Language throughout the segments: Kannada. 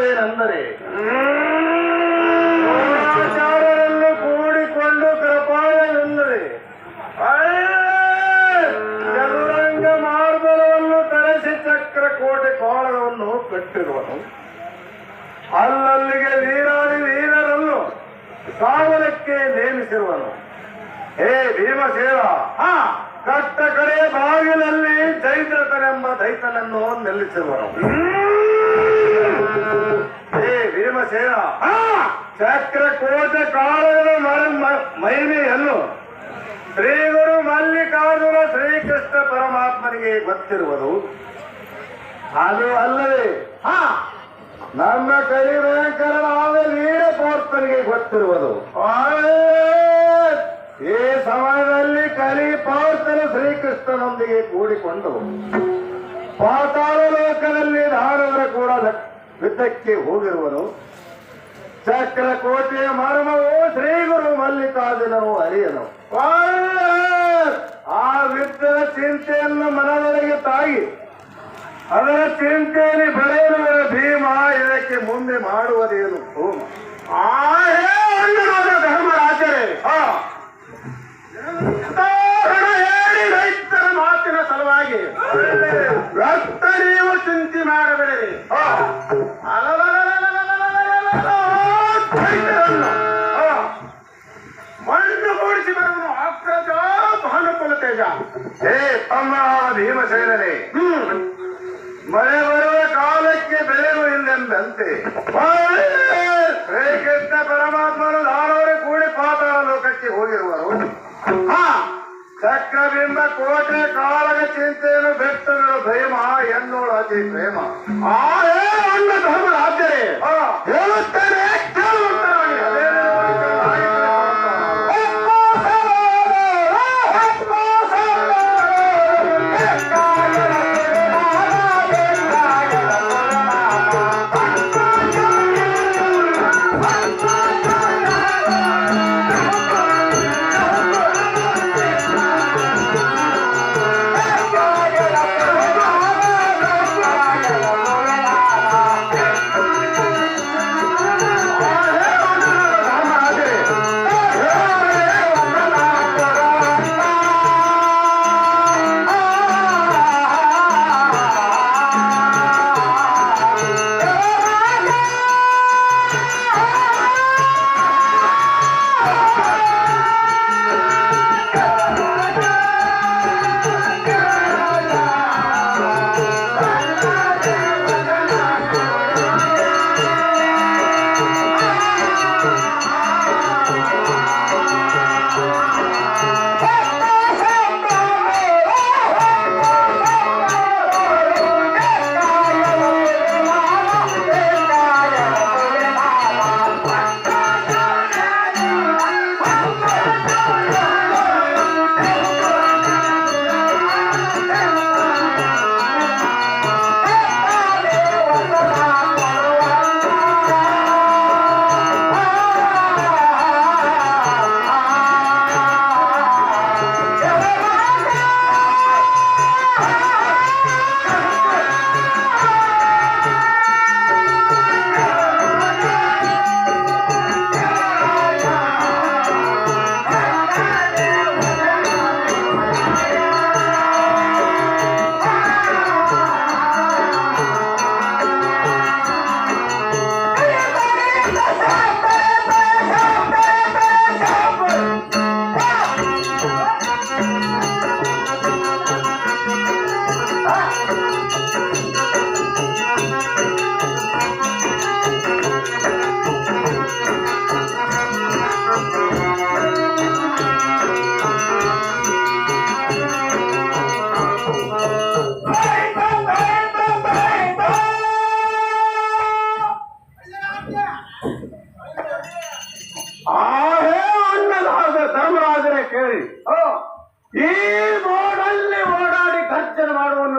ಉತ್ತರವೇನೆಂದರೆ ದ್ರೋಣಾಚಾರ್ಯರನ್ನು ಕೂಡಿಕೊಂಡು ಕೃಪಾಳೆಂದರೆ ಚದುರಂಗ ಮಾರ್ಬಲವನ್ನು ತರಿಸಿ ಚಕ್ರ ಕೋಟೆ ಕೋಳವನ್ನು ಕಟ್ಟಿರುವನು. ಅಲ್ಲಲ್ಲಿಗೆ ವೀರಾದಿ ವೀರರನ್ನು ಕಾವಲಕ್ಕೆ ನೇಮಿಸಿರುವನು. ಹೇ ಭೀಮಸೇನ ಹಾ. ಕಟ್ಟ ಕಡೆ ಬಾಗಿಲಲ್ಲಿ ಚೈತ್ರತನೆಂಬ ದೈತನನ್ನು ನಿಲ್ಲಿಸಿರುವನು. ಹೇ ಭೀಮಸೇನ ಹಾ ಚಕ್ರ ಕೋಟ ಕಾಳಗಳ ಮಹಿಮೆಯನ್ನು ಶ್ರೀ ಗುರು ಮಲ್ಲಿಕಾರ್ಜುನ ಶ್ರೀಕೃಷ್ಣ ಪರಮಾತ್ಮನಿಗೆ ಗೊತ್ತಿರುವುದು. ಅದು ಅಲ್ಲದೆ ಹಾ. ನಮ್ಮ ಕಲಿಭಯಂಕರನಾದ ವೀರಪೋರ್ತನಿಗೆ ಗೊತ್ತಿರುವುದು. ಈ ಸಮಯದಲ್ಲಿ ಕಲಿಪೋರ್ತನು ಶ್ರೀಕೃಷ್ಣನೊಂದಿಗೆ ಕೂಡಿಕೊಂಡು ಪಾತಾಳ ಲೋಕದಲ್ಲಿ ನಾರವರ ಕೂಡ ಯುದ್ಧಕ್ಕೆ ಹೋಗಿರುವನು ಚಕ್ರ ಕೋಟೆಯ ಮರ್ಮವು ಶ್ರೀ ಗುರು ಮಲ್ಲಿಕಾರ್ಜುನವು ಅರಿಯನು. ಆ ಯುದ್ಧದ ಚಿಂತೆಯನ್ನು ಮನದೊಳಗೆ ತಾಗಿ ಅದರ ಚಿಂತೆಯಲ್ಲಿ ಬೆಳೆಯುವ ಭೀಮ ಇದಕ್ಕೆ ಮುಂದೆ ಮಾಡುವುದೇನು ಹೋಮ ಆ ಹೇ. ಅಣ್ಣನಾದ ಮಕ್ಕಳಿಗೆ ವ್ಯರ್ಥ ನೀವು ಚಿಂತೆ ಮಾಡಬೇಡಿ. ಮಣ್ಣು ಕೂಡಿಸಿ ಬರುವನು ಅಗ್ರಜ ಭಾನುಕುಲ ತೇಜ ಹೇ ತಮ್ಮ ಭೀಮಸೇನರೇ ಮಳೆ ಬರುವ ಕಾಲಕ್ಕೆ ಬೆಳೆದು ಇಲ್ಲೆಂದಂತೆ ಶ್ರೀಕೃಷ್ಣ ಪರಮಾತ್ಮನು ನಾನವರೇ ಕೂಡಿ ಪಾತಾಳ ಲೋಕಕ್ಕೆ ಹೋಗಿರುವರು ಆ ಚಕ್ರಬಿಂಬ ಕೋಟೆ ಕಾಳಗ ಚಿಂತೆಯನ್ನು ಬೆಟ್ಟಗಳು ಭಯಮ ಎನ್ನೋಳು ಅತಿ ಪ್ರೇಮ. ಆ ಅಣ್ಣ ಧರ್ಮರಾಜರೇ ಆ, ಹೇಳುತ್ತೇನೆ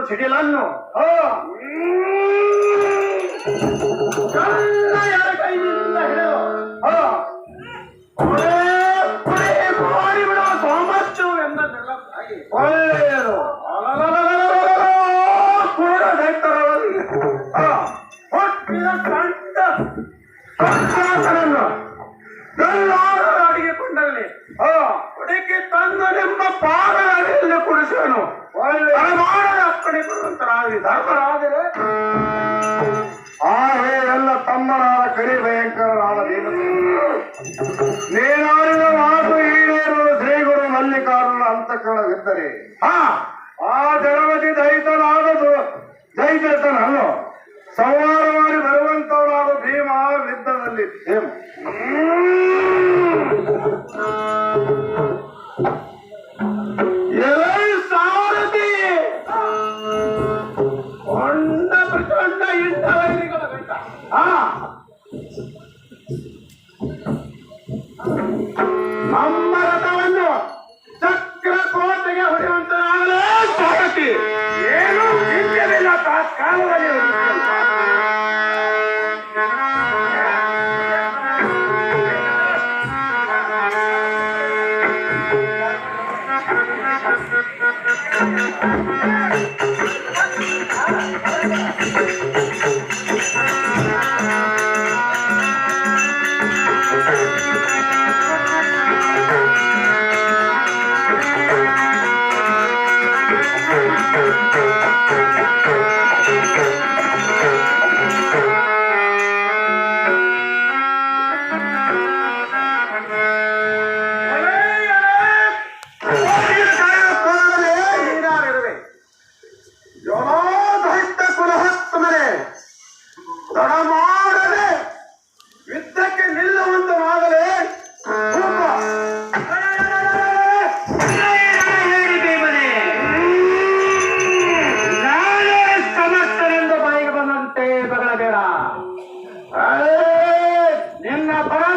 ಸಿಡಿಲನ್ನು ಒಳ್ಳೆ ಮಾಡದ ಅಪ್ಪಣೆ ಕೊಡುವಂತರಾಗಿ ಧರ್ಮರಾದರೆ. ಆ ಹೇ ಎಲ್ಲ ತಮ್ಮನಾದ ಕರಿ ಭಯಂಕರನಾದ ನೀನಾಡಿದ ಮಾತು ಈಡೇರಲು ಶ್ರೀಗುರು ಮಲ್ಲಿಕಾರ್ಜುನ ಅಂತ ಹಾ. ಆ ಜಗವತಿ ದೈತನಾದದು ದೈತನನ್ನು ಸಂಹಾರ ಮಾಡಿ ಬರುವಂತವನಾದ ಭೀಮ ಯುದ್ಧದಲ್ಲಿ. Bhima Thank you.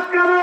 আজকে